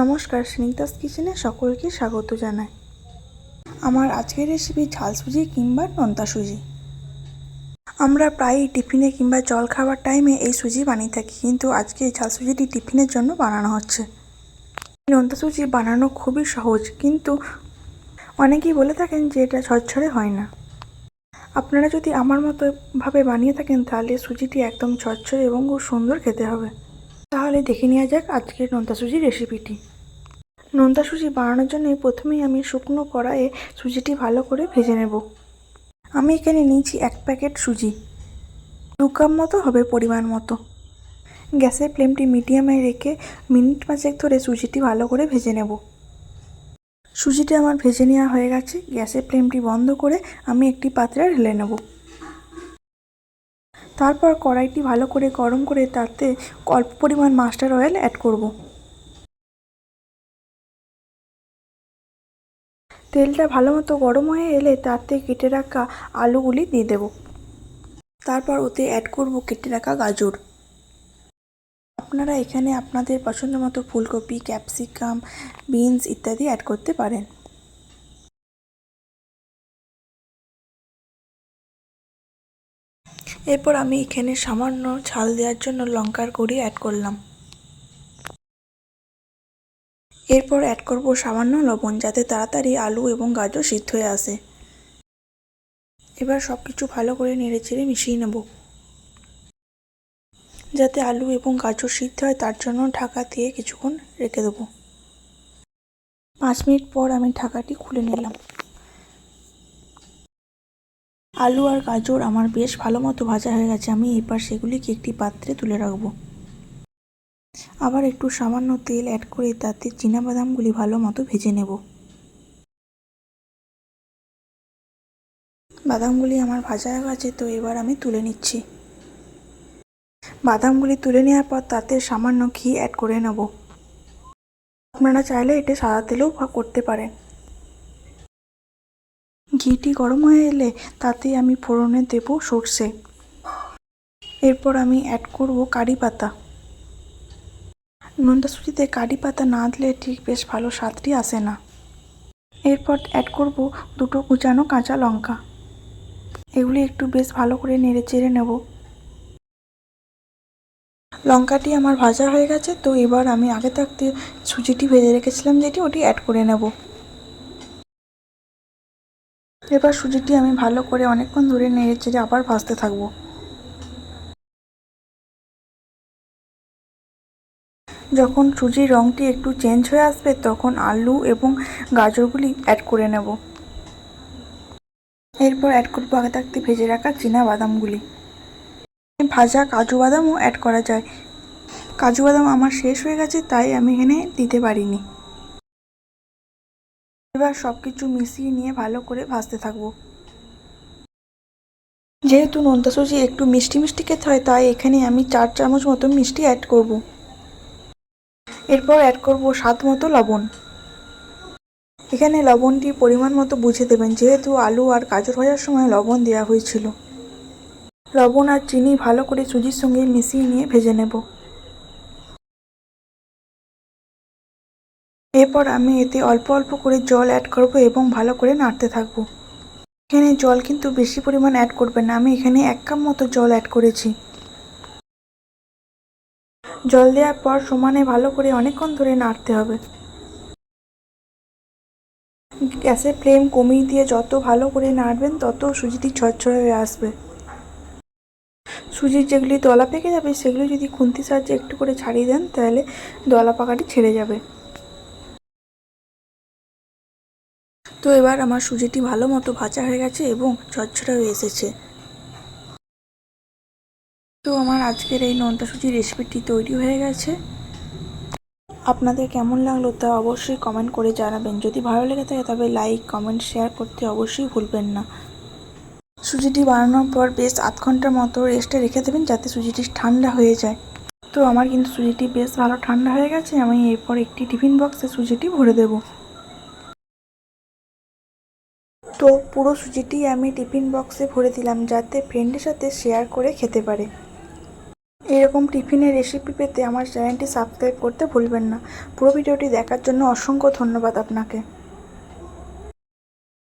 নমস্কার স্নিগ্ধাস কিচেনে সকলকে স্বাগত জানাই। আমার আজকের রেসিপি ঝাল সুজি কিংবা নোনতা সুজি। আমরা প্রায়ই টিফিনে কিংবা জল খাওয়ার টাইমে এই সুজি বানিয়ে থাকি, কিন্তু আজকে এই ঝাল সুজিটি টিফিনের জন্য বানানো হচ্ছে। নোনতা সুজি বানানো খুবই সহজ, কিন্তু অনেকেই বলে থাকেন যে এটা ঝরঝরে হয় না। আপনারা যদি আমার মতো ভাবে বানিয়ে থাকেন, তাহলে সুজিটি একদম ঝরঝরে এবং খুব সুন্দর খেতে হবে। তাহলে দেখে নেওয়া যাক আজকের নোনতা সুজির রেসিপিটি। নোনতা সুজি বানানোর জন্য প্রথমেই আমি শুকনো কড়াইয়ে সুজিটি ভালো করে ভেজে নেব। আমি এখানে নিয়েছি এক প্যাকেট সুজি। দু কাপ মতো হবে পরিমাণ মতো। গ্যাসের ফ্লেমটি মিডিয়ামে রেখে মিনিট পাঁচেক ধরে সুজিটি ভালো করে ভেজে নেব। সুজিটি আমার ভেজে নেওয়া হয়ে গেছে। গ্যাসের ফ্লেমটি বন্ধ করে আমি একটি পাত্রে ঢেলে নেব। তারপর কড়াইটি ভালো করে গরম করে তাতে অল্প পরিমাণ মাস্টার অয়েল অ্যাড করব। তেলটা ভালো মতো গরম হয়ে এলে তাতে কেটে রাখা আলুগুলি দিয়ে দেব। তারপর ওতে অ্যাড করব কেটে রাখা গাজর। আপনারা এখানে আপনাদের পছন্দ মতো ফুলকপি, ক্যাপসিকাম, বিনস ইত্যাদি অ্যাড করতে পারেন। এরপর আমি এখানে সামান্য ঝাল দেওয়ার জন্য লঙ্কার গুঁড়ি অ্যাড করলাম। এরপর অ্যাড করব সামান্য লবণ যাতে তাড়াতাড়ি আলু এবং গাজর সিদ্ধ হয়ে আসে। এবার সব কিছু ভালো করে নেড়ে চেড়ে মিশিয়ে নেব। যাতে আলু এবং গাজর সিদ্ধ হয়, তার জন্য ঢাকা দিয়ে কিছুক্ষণ রেখে দেবো। পাঁচ মিনিট পর আমি ঢাকাটি খুলে নিলাম। আলু আর গাজর আমার বেশ ভালো মতো ভাজা হয়ে গেছে, আমি এবার সেগুলিকে একটি পাত্রে তুলে রাখব। আবার একটু সামান্য তেল অ্যাড করে তাতে বাদামগুলি ভালো মতো ভেজে নেব। বাদামগুলি আমার ভাজা হয়ে গেছে, তো এবার আমি তুলে নিচ্ছি। বাদামগুলি তুলে নেওয়ার পর তাতে সামান্য ঘি অ্যাড করে নেব। আপনারা চাইলে এটা সাদা তেলেও করতে পারেন। ঘিটি গরম হয়ে এলে তাতে আমি ফোড়নে দেব সর্ষে। এরপর আমি অ্যাড করব কারি পাতা। সুজিতে কারি পাতা না দিলে ঠিক বেশ ভালো স্বাদটি আসে না। এরপর অ্যাড করব দুটো কুচানো কাঁচা লঙ্কা। এগুলি একটু বেশ ভালো করে নেড়ে চেড়ে নেব। লঙ্কাটি আমার ভাজা হয়ে গেছে, তো এবার আমি আগে থাকতে সুজিটি ভেজে রেখেছিলাম যেটি ওটি অ্যাড করে নেব। এবার সুজিটি আমি ভালো করে অনেকক্ষণ ধরে নেড়ে চেড়ে আবার ভাজতে থাকব। যখন সুজির রঙটি একটু চেঞ্জ হয়ে আসবে, তখন আলু এবং গাজরগুলি অ্যাড করে নেব। এরপর অ্যাড করব আগে থাকতে ভেজে রাখা চীনা বাদামগুলি। ভাজা কাজু বাদামও অ্যাড করা যায়। কাজু বাদাম আমার শেষ হয়ে গেছে, তাই আমি এখানে দিতে পারিনি। এবার সব কিছু মিশিয়ে নিয়ে ভালো করে ভাজতে থাকব। যেহেতু নোনতা সুজি একটু মিষ্টি মিষ্টি খেতে হয়, তাই এখানে আমি চার চামচ মতো মিষ্টি অ্যাড করব। এরপর অ্যাড করব স্বাদ মতো লবণ। এখানে লবণটি পরিমাণ মতো বুঝে দেবেন, যেহেতু আলু আর গাজর ভাজার সময় লবণ দেওয়া হয়েছিল। লবণ আর চিনি ভালো করে সুজির সঙ্গে মিশিয়ে নিয়ে ভেজে নেব। এরপর আমি এতে অল্প অল্প করে জল অ্যাড করব এবং ভালো করে নাড়তে থাকব। এখানে জল কিন্তু বেশি পরিমাণ অ্যাড করবেন না, আমি এখানে এক কাপ মতো জল অ্যাড করেছি। জল দেওয়ার পর সমানে ভালো করে অনেকক্ষণ ধরে নাড়তে হবে। গ্যাসের ফ্লেম কমিয়ে দিয়ে যত ভালো করে নাড়বেন, তত সুজিটি ছড়ছড়ে হয়ে আসবে। সুজির যেগুলি দলা পেকে যাবে, সেগুলি যদি খুন্তি সাহায্যে একটু করে ছাড়িয়ে দেন, তাহলে দলা পাকাটি ছেড়ে যাবে। তো এবার আমার সুজিটি ভালো মতো ভাজা হয়ে গেছে এবং ঝরঝরে হয়ে এসেছে। তো আমার আজকের এই নোনতা সুজির রেসিপিটি তৈরি হয়ে গেছে। আপনাদের কেমন লাগল তা অবশ্যই কমেন্ট করে জানাবেন। যদি ভালো লেগে থাকে তবে লাইক কমেন্ট শেয়ার করতে অবশ্যই ভুলবেন না। সুজিটি বানানোর পর বেশ আধ ঘণ্টার মতো রেস্টে রেখে দেবেন যাতে সুজিটি ঠান্ডা হয়ে যায়। তো আমার কিন্তু সুজিটি বেশ ভালো ঠান্ডা হয়ে গেছে। আমি এরপর একটি টিফিন বক্সে সুজিটি ভরে দেবো। তো পুরো সুজিটি আমি টিফিন বক্সে ভরে দিলাম যাতে ফ্রেন্ডের সাথে শেয়ার করে খেতে পারে। এরকম টিফিনের রেসিপি পেতে আমার চ্যানেলটি সাবস্ক্রাইব করতে ভুলবেন না। পুরো ভিডিওটি দেখার জন্য অসংখ্য ধন্যবাদ আপনাকে।